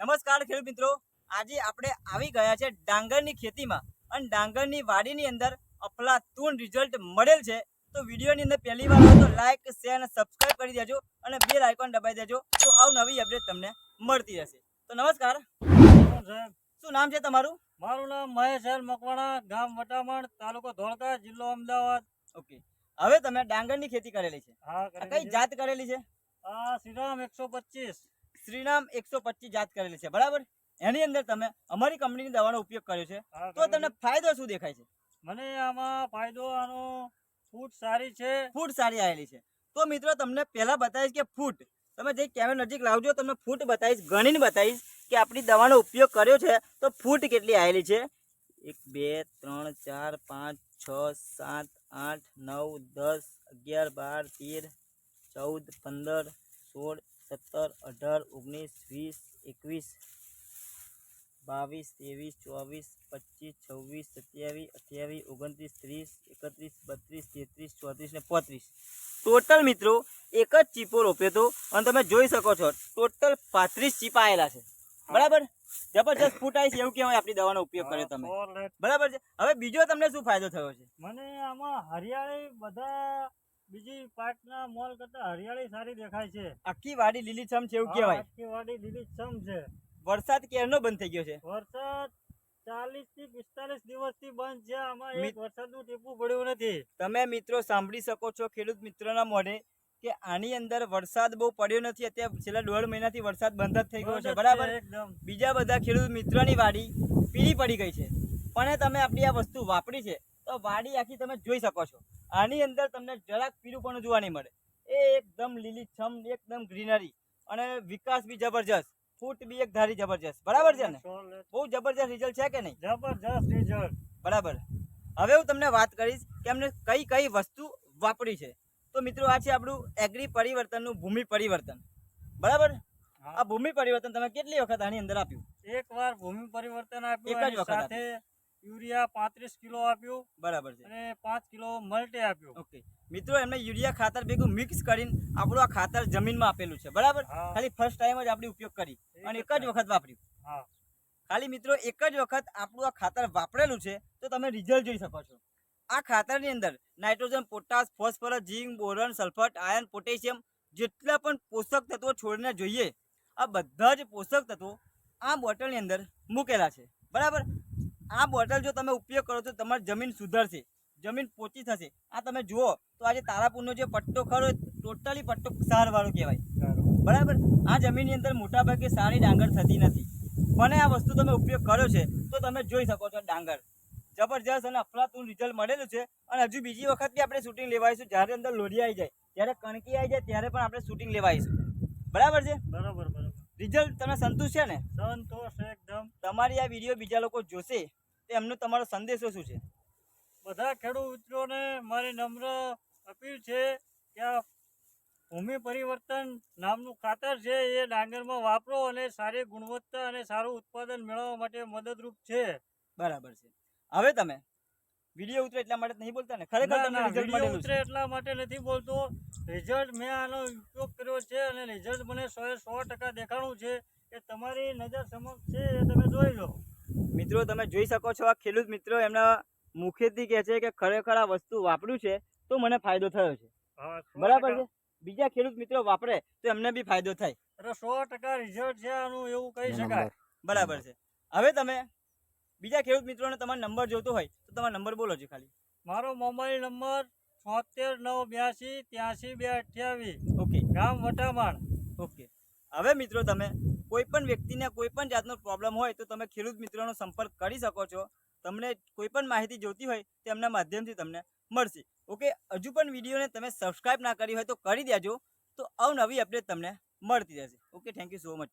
નમસ્કાર ખેડૂત મિત્રો. આજે આપણે આવી ગયા છે ડાંગરની ખેતીમાં. અને ડાંગરની વાડીની અંદર અફલાતૂન રિઝલ્ટ મળેલ છે. તો વિડીયોની અંદર પહેલી વાર તો લાઈક શેર અને સબસ્ક્રાઇબ કરી દેજો અને બેલ આઇકોન દબાવી દેજો. તો આવું નવી અપડેટ તમને મળતી રહેશે. તો નમસ્કાર. શું નામ છે તમારું? મારું નામ મહેશ મકવાણા ગામ વટામણ તાલુકો ધોળકા જિલ્લો અમદાવાદ. ઓકે. હવે તમે ડાંગરની ખેતી કરેલી છે. હા કઈ જાત કરેલી છે? આ શ્રીરામ એકસો પચીસ. શ્રીનામ એકસો પચીસ જાત કરેલી છે બરાબર? એની અંદર તમે અમારી કંપનીની દવાનો ઉપયોગ કર્યો છે. તો તમને ફાયદો શું દેખાય છે? મને આમાં ફાયદો આનો ફૂટ સારી છે. ફૂટ સારી આવેલી છે. તો મિત્રો તમને પહેલા બતાવીશ કે ફૂટ. તમે જે કેમેરા નજીક લાવજો તમને ફૂટ બતાવીશ ગણીને બતાવીશ કે આપણી દવાનો ઉપયોગ કર્યો છે તો ફૂટ કેટલી આવેલી છે? એક બે ત્રણ ચાર પાંચ છ સાત આઠ નવ દસ અગિયાર બાર તેર ચૌદ પંદર સોળ સત્તર અઢાર ઓગણીસ વીસ એકવીસ બાવીસ ત્રેવીસ ચોવીસ પચીસ છવ્વીસ સત્યાવીસ અઠ્યાવીસ ઓગણત્રીસ ત્રીસ એકત્રીસ બત્રીસ તેત્રીસ ચોત્રીસ ને પોત્રીસ. ટોટલ મિત્રો એક જ ચીપો રોપ્યો હતો અને તમે જોઈ શકો છો ટોટલ પાંત્રીસ ચીપા આવેલા છે. બરાબર? જબરજસ્ત ફૂટાઈ છે એવું કહેવાય આપણી દવાનો ઉપયોગ કર્યો તમે. બરાબર છે? હવે બીજો તમને શું ફાયદો થયો છે? મને આમાં હરિયાળી બધા બીજી પાટના મોલ કરતા હરિયાળી સારી દેખાય છે. આખી વાડી લીલીછમ છે એવું કહેવાય. આખી વાડી લીલીછમ છે. વરસાદ કેરનો બંધ થઈ ગયો છે? વરસાદ ચાલીસથી પિસ્તાલીસ દિવસથી બંધ છે. આમાં એક વરસાદ વરસાદનું ટીપું પડ્યું નથી. તમે મિત્રો સાંભળી શકો છો ખેડૂત મિત્રોના મોઢે કે આની અંદર વરસાદ બહુ પડ્યો નથી. અત્યારે છેલ્લા દોઢ મહિનાથી વરસાદ બંધ જ થઈ ગયો છે. બરાબર? બીજા બધા ખેડૂત મિત્રોની વાડી પીળી પડી ગઈ છે. પણ તમે આપણી આ વસ્તુ વાપરી છે તો વાડી આખી તમે જોઈ શકો છો. આની અંદર તમને જરાક પીળું પણ જોવા નહીં મળે. એ એકદમ લીલીછમ એકદમ ગ્રીનરી અને વિકાસ બી જબરજસ્ત. ફૂટ બી એક ધારી જબરજસ્ત. બરાબર છે ને? બહુ જબરજસ્ત રિઝલ્ટ છે કે નહીં? જબરજસ્ત રિઝલ્ટ બરાબર. હવે હું તમને વાત કરીશ કે અમને કઈ કઈ વસ્તુ વાપરી છે. તો મિત્રો આ છે આપણું એગ્રી પરિવર્તનનું ભૂમિ પરિવર્તન. બરાબર? આ ભૂમિ પરિવર્તન તમે કેટલી વખત આની અંદર આપ્યું? એક વાર ભૂમિ પરિવર્તન એક જ વખત સાથે યુરિયા પાંત્રીસ કિલો આપ્યું બરાબર છે. અને પાંચ કિલો મલ્ટે આપ્યું. ઓકે મિત્રો એમને યુરિયા ખાતર ભેગું મિક્સ કરીને આપણું આ ખાતર જમીનમાં આપેલું છે. બરાબર? ખાલી ફર્સ્ટ ટાઈમ જ આપણે ઉપયોગ કરી. અને એક જ વખત વાપર્યું. હા. ખાલી મિત્રો એક જ વખત આપણું આ ખાતર વાપરેલું છે તો તમે રિઝલ્ટ જોઈ શકો છો. આ ખાતરની અંદર nitrogen potash phosphorus zinc boron sulphur iron potassium જેટલા પણ પોષક તત્વો છોડને જોઈએ આ બધા જ પોષક તત્વો આ બોટલની અંદર મૂકેલા છે. બરાબર? આ બોટલ જો તમે ઉપયોગ કરો તો તમારી જમીન સુધરશે, જમીન પોચી થશે. આ તમે જુઓ, તો આજે તારાપુરનો જે પટ્ટો ખરો ટોટલી પટ્ટો સારવાળો કહેવાય. બરાબર? આ જમીનની અંદર મોટાભાગે સારી ડાંગર થતી નથી. પણ આ વસ્તુ તમે ઉપયોગ કર્યો છે, તો તમે જોઈ શકો છો ડાંગર. જબરજસ્ત અને અફલાતું રિઝલ્ટ મળેલું છે. અને હજુ બીજી વખત બી આપણે શૂટિંગ લેવાઈશું, જ્યારે અંદર લોઢી આવી જાય જ્યારે કણકી આવી જાય, ત્યારે પણ આપણે શૂટિંગ લેવાઈશું. બરાબર છે? બરાબર, બરોબર. રિઝલ્ટ તમને સંતુષ્ટ છે ને? સંતોષ એકદમ. તમારી આ વીડિયો બીજા લોકો જોશે તો એમનો તમારો સંદેશો શું છે? બધા ખેડૂત મિત્રોને મારી નમ્ર અપીલ છે કે આ ભૂમિ પરિવર્તન નામનું ખાતર છે એ ડાંગરમાં વાપરો અને સારી ગુણવત્તા અને સારું ઉત્પાદન મેળવવા માટે મદદરૂપ છે. બરાબર છે. હવે તમે વીડિયો ઉતરે એટલા માટે નહીં બોલતા ને? ખરેખર તમને રિઝલ્ટ મળેલું ઉતરે એટલા માટે નથી બોલતો. રિઝલ્ટ મેં આનો ઉપયોગ કર્યો છે અને રિઝલ્ટ મને સો સો ટકા દેખાણું છે કે તમારી નજર સમક્ષ છે એ તમે જોઈ લો. મિત્રો તમે જોઈ શકો છો આ ખેડૂત મિત્રો એમના મુખેથી કહે છે કે ખરેખર આ વસ્તુ વાપર્યું છે તો મને ફાયદો થયો છે. બરાબર છે? બીજા ખેડૂત મિત્રો વાપરે તો એમને બી ફાયદો થાય. એટલે સો ટકા રિઝલ્ટ છે આનું એવું કહી શકાય. બરાબર છે. હવે તમે બીજા ખેડૂત મિત્રોને તમારો નંબર જોતો હોય તો તમારો નંબર બોલો છો ખાલી. મારો મોબાઈલ નંબર છોતેર નવ બ્યાસી ત્યાસી બે અઠ્યાવીસ. ઓકે. ગામ વટામાણ ઓકે. હવે મિત્રો તમે કોઈ પણ વ્યક્તિને કોઈ પણ જાતનો પ્રોબ્લેમ હોય તો તમે ખેડૂત મિત્રોનો સંપર્ક કરી શકો છો. તમને કોઈ પણ માહિતી જોતી હોય તો એમના માધ્યમથી તમને મળશે. ઓકે? હજુ પણ વિડીયોને તમે સબસ્ક્રાઈબ ના કરી હોય તો કરી દેજો. તો અવનવી અપડેટ તમને મળતી રહેશે. Okay? Thank you so much